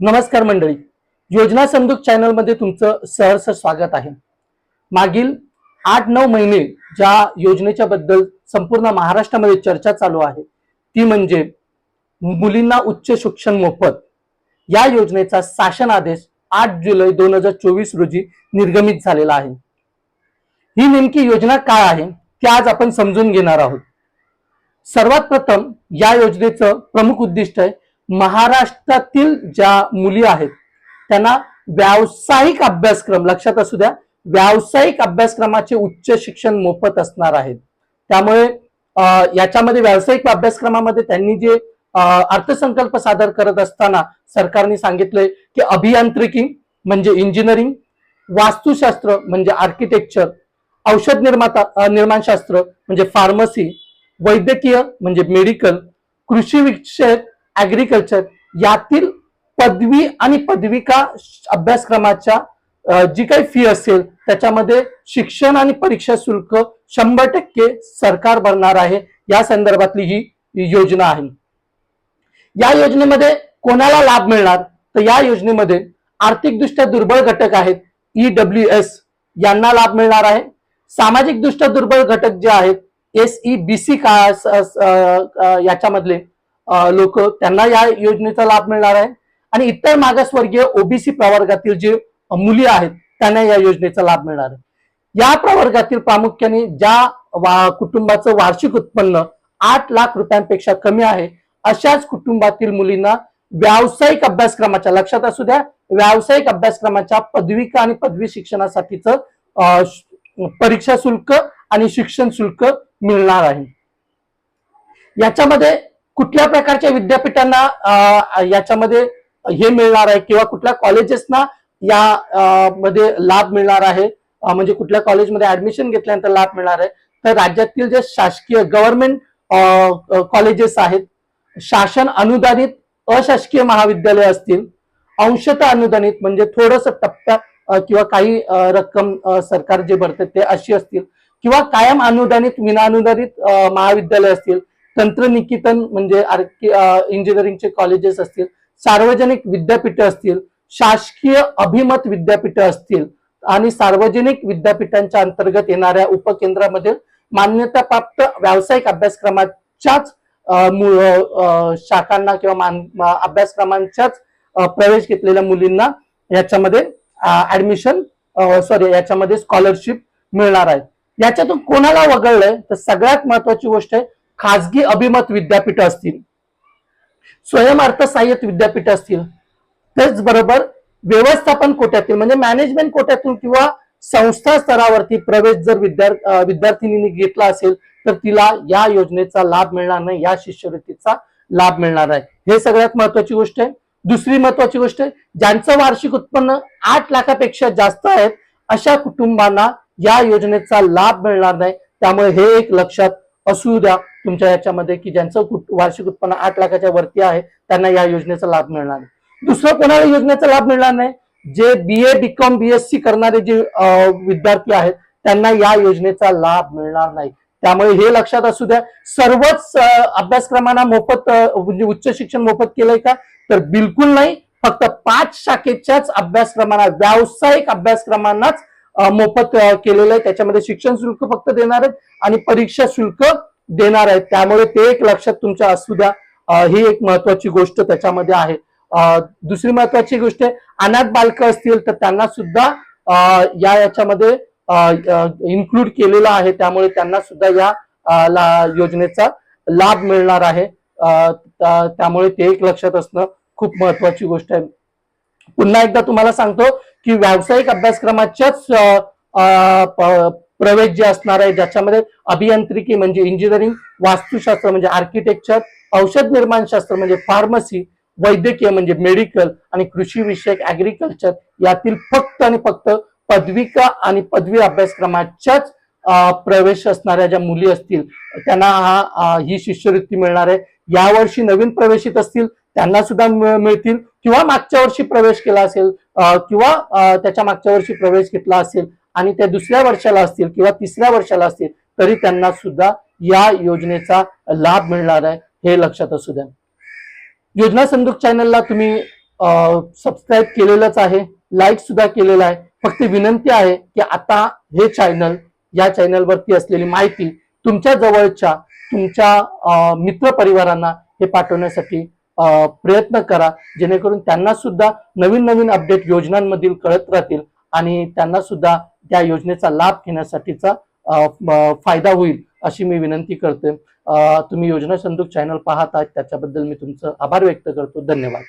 नमस्कार मंडळी. योजना समदूक चॅनलमध्ये तुमचं सहर्ष स्वागत आहे. मागील आठ नऊ महिने ज्या योजनेच्या बद्दल संपूर्ण महाराष्ट्रामध्ये चर्चा चालू आहे ती म्हणजे मुलींना उच्च शिक्षण मोफत या योजनेचा शासन आदेश आठ जुलै दोन हजार चोवीस रोजी निर्गमित झालेला आहे. ही नेमकी योजना काय आहे ती आज आपण समजून घेणार आहोत. सर्वात प्रथम या योजनेचं प्रमुख उद्दिष्ट आहे महाराष्ट्रातील ज्या मुली आहेत त्यांना व्यावसायिक अभ्यासक्रम लक्षात असू द्या व्यावसायिक अभ्यासक्रमाचे उच्च शिक्षण मोफत असणार आहेत. त्यामुळे याच्यामध्ये व्यावसायिक अभ्यासक्रमामध्ये त्यांनी जे अर्थसंकल्प सादर करत असताना सरकारने सांगितलंय की अभियांत्रिकी म्हणजे इंजिनिअरिंग वास्तुशास्त्र म्हणजे आर्किटेक्चर औषध निर्माता निर्माणशास्त्र म्हणजे फार्मसी वैद्यकीय म्हणजे मेडिकल कृषी विषयक ऍग्रिकल्चर यातील पदवी आणि पदविका अभ्यासक्रमाच्या जी काही फी असेल त्याच्यामध्ये शिक्षण आणि परीक्षा शुल्क शंभर टक्के सरकार भरणार आहे. या संदर्भातली ही योजना आहे. या योजनेमध्ये कोणाला लाभ मिळणार? तर या योजनेमध्ये आर्थिकदृष्ट्या दुर्बळ घटक आहेत ईडब्ल्यू एस यांना लाभ मिळणार आहे. सामाजिक दृष्ट्या दुर्बळ घटक जे आहेत एस ई बी सी का याच्यामधले लोक त्यांना या योजनेचा लाभ मिळणार आहे. आणि इतर मागासवर्गीय ओबीसी प्रवर्गातील जे मुली आहेत त्यांना या योजनेचा लाभ मिळणार आहे. या प्रवर्गातील प्रामुख्याने ज्या वा- कुटुंबाचं वार्षिक उत्पन्न आठ लाख रुपयांपेक्षा कमी आहे अशाच कुटुंबातील मुलींना व्यावसायिक अभ्यासक्रमाच्या लक्षात असू द्या व्यावसायिक अभ्यासक्रमाच्या पदविका आणि पदवी शिक्षणासाठीचं परीक्षा शुल्क आणि शिक्षण शुल्क मिळणार आहे. याच्यामध्ये कुठल्या प्रकारच्या विद्यापीठांना याच्यामध्ये हे मिळणार आहे किंवा कुठल्या कॉलेजेसना या मध्ये लाभ मिळणार आहे? म्हणजे कुठल्या कॉलेजमध्ये ऍडमिशन घेतल्यानंतर लाभ मिळणार आहे? तर राज्यातील जे शासकीय गव्हर्नमेंट कॉलेजेस आहेत शासन अनुदानित अशासकीय महाविद्यालय असतील अंशतः अनुदानित म्हणजे थोडस टप्प्या किंवा काही रक्कम सरकार जे भरते ते अशी असतील किंवा कायम अनुदानित विनाअनुदानित महाविद्यालय असतील तंत्रनिकेतन म्हणजे इंजिनिअरिंगचे कॉलेजेस असतील सार्वजनिक विद्यापीठ असतील शासकीय अभिमत विद्यापीठ असतील आणि सार्वजनिक विद्यापीठांच्या अंतर्गत येणाऱ्या उपकेंद्रामध्ये मान्यताप्राप्त व्यावसायिक अभ्यासक्रमाच्याच शाखांना किंवा मान- अभ्यासक्रमांच्याच प्रवेश घेतलेल्या मुलींना याच्यामध्ये ऍडमिशन सॉरी याच्यामध्ये स्कॉलरशिप मिळणार आहे. याच्यातून कोणाला वगळलंय? तर सगळ्यात महत्वाची गोष्ट आहे खाजगी अभिमत विद्यापीठ असतील स्वयंअर्थसहाय्यित विद्यापीठ असतील त्याचबरोबर व्यवस्थापन कोट्यातील म्हणजे मॅनेजमेंट कोट्यातून किंवा संस्था स्तरावरती प्रवेश जर विद्यार्थी अं, घेतला असेल तर तिला या योजनेचा लाभ मिळणार नाही या शिष्यवृत्तीचा लाभ मिळणार आहे हे सगळ्यात महत्वाची गोष्ट आहे. दुसरी महत्वाची गोष्ट आहे ज्यांचं वार्षिक उत्पन्न आठ लाखापेक्षा जास्त आहेत अशा कुटुंबांना या योजनेचा लाभ मिळणार नाही. त्यामुळे हे एक लक्षात असू द्या. तुमच्या याच्यामध्ये की ज्यांचं वार्षिक उत्पन्न आठ लाखाच्या वरती आहे त्यांना या योजनेचा लाभ मिळणार नाही दुसरं कोणाला योजनेचा लाभ मिळणार नाही? जे बी ए बीकॉम बीएससी करणारे जे विद्यार्थी आहेत त्यांना या योजनेचा लाभ मिळणार नाही. त्यामुळे हे लक्षात असू द्या. सर्वच अभ्यासक्रमांना मोफत म्हणजे उच्च शिक्षण मोफत केलंय का? तर बिलकुल नाही. फक्त पाच शाखेच्याच अभ्यासक्रमांना व्यावसायिक अभ्यासक्रमांनाच मोफत केलेलं आहे. त्याच्यामध्ये शिक्षण शुल्क फक्त देणार आहेत आणि परीक्षा शुल्क देणार आहेत. त्यामुळे ते एक लक्षात तुमच्या असू द्या. ही एक महत्वाची गोष्ट त्याच्यामध्ये आहे. दुसरी महत्वाची गोष्ट आहे अनाथ बालकं असतील तर त्यांना सुद्धा या याच्यामध्ये इन्क्लूड केलेलं आहे. त्यामुळे त्यांना सुद्धा या ला- योजनेचा लाभ मिळणार आहे. त्यामुळे ते एक लक्षात असणं खूप महत्वाची गोष्ट आहे. पुन्हा एकदा तुम्हाला सांगतो की व्यावसायिक अभ्यासक्रमाच्याच प्रवेश जे असणार आहे ज्याच्यामध्ये अभियांत्रिकी म्हणजे इंजिनिअरिंग वास्तुशास्त्र म्हणजे आर्किटेक्चर औषध निर्माणशास्त्र म्हणजे फार्मसी वैद्यकीय म्हणजे मेडिकल आणि कृषी विषयक ऍग्रिकल्चर यातील फक्त आणि फक्त पदविका आणि पदवी अभ्यासक्रमाच्याच प्रवेश असणाऱ्या ज्या मुली असतील त्यांना हा ही शिष्यवृत्ती मिळणार आहे. यावर्षी नवीन प्रवेशित असतील त्यांना सुद्धा मिळतील. किंवा मागच्या वर्षी प्रवेश केला असेल किंवा त्याच्या मागच्या वर्षी प्रवेश घेतला असेल आणि त्या दुसऱ्या वर्षाला असतील किंवा तिसऱ्या वर्षाला असतील तरी त्यांना सुद्धा या योजनेचा लाभ मिळणार आहे हे लक्षात असू द्या. योजना संदूक चॅनलला तुम्ही सबस्क्राईब केलेलंच आहे लाईक सुद्धा केलेलं आहे. फक्त विनंती आहे की आता हे चॅनल या चॅनलवरती असलेली माहिती तुमच्या जवळच्या तुमच्या मित्र परिवारांना हे पाठवण्यासाठी प्रयत्न करा. जेणेकरून त्यांना सुद्धा नवीन नवीन अपडेट योजनांमधील कळत राहतील. आणि त्यांना सुद्धा त्या योजनेचा लाभ घेण्यासाठीचा फायदा होईल अशी मी विनंती करते. तुम्ही योजना संदूक चॅनल पाहत आहात त्याच्याबद्दल मी तुमचं आभार व्यक्त करतो. धन्यवाद.